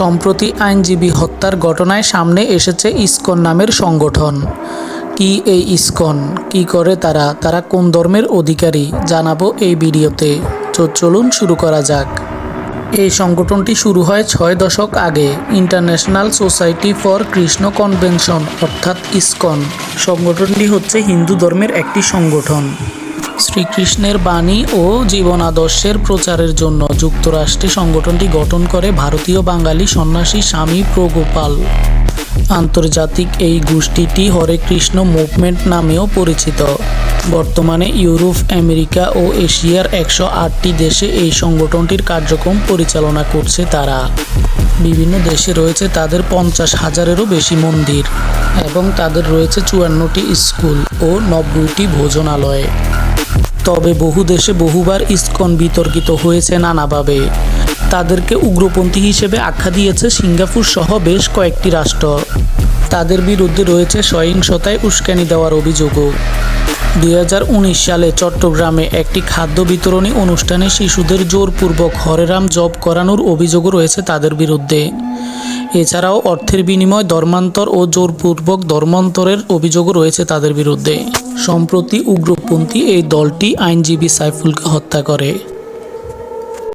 সম্প্রতি আইনজীবী হত্যার ঘটনায় সামনে এসেছে ইসকন নামের সংগঠন। কি এই ইসকন? কি করে তারা? তারা কোন ধর্মের অধিকারী? জানাব এই ভিডিওতে। চলুন শুরু করা যাক। এই সংগঠনটি শুরু হয় ছয় দশক আগে। International society for Krishna convention, অর্থাৎ ইসকন। সংগঠনটি হচ্ছে হিন্দু ধর্মের একটি সংগঠন। শ্রীকৃষ্ণের বাণী ও জীবন আদর্শের প্রচারের জন্য যুক্তরাষ্ট্রে সংগঠনটি গঠন করে ভারতীয় বাঙালি সন্ন্যাসী স্বামী প্রগোপাল। আন্তর্জাতিক এই গোষ্ঠীটি হরে কৃষ্ণ মুভমেন্ট নামেও পরিচিত। বর্তমানে ইউরোপ, আমেরিকা ও এশিয়ার একশো আটটি দেশে এই সংগঠনটির কার্যক্রম পরিচালনা করছে তারা। বিভিন্ন দেশে রয়েছে তাদের পঞ্চাশ হাজারেরও বেশি মন্দির এবং তাদের রয়েছে চুয়ান্নটি স্কুল ও নব্বইটি ভোজনালয়। তবে বহু দেশে বহুবার ইসকন বিতর্কিত হয়েছে নানাভাবে। তাদেরকে উগ্রপন্থী হিসেবে আখ্যা দিয়েছে সিঙ্গাপুর সহ বেশ কয়েকটি রাষ্ট্র। তাদের বিরুদ্ধে রয়েছে সহিংসতায় উস্কানি দেওয়ার অভিযোগও। দু হাজার উনিশ সালে চট্টগ্রামে একটি খাদ্য বিতরণী অনুষ্ঠানে শিশুদের জোরপূর্বক হরেরাম জব করানোর অভিযোগও রয়েছে তাদের বিরুদ্ধে। এছাড়াও অর্থের বিনিময়, ধর্মান্তর ও জোরপূর্বক ধর্মান্তরের অভিযোগও রয়েছে তাদের বিরুদ্ধে। সম্প্রতি উগ্রপন্থী এই দলটি আইনজীবী সাইফুলকে হত্যা করে।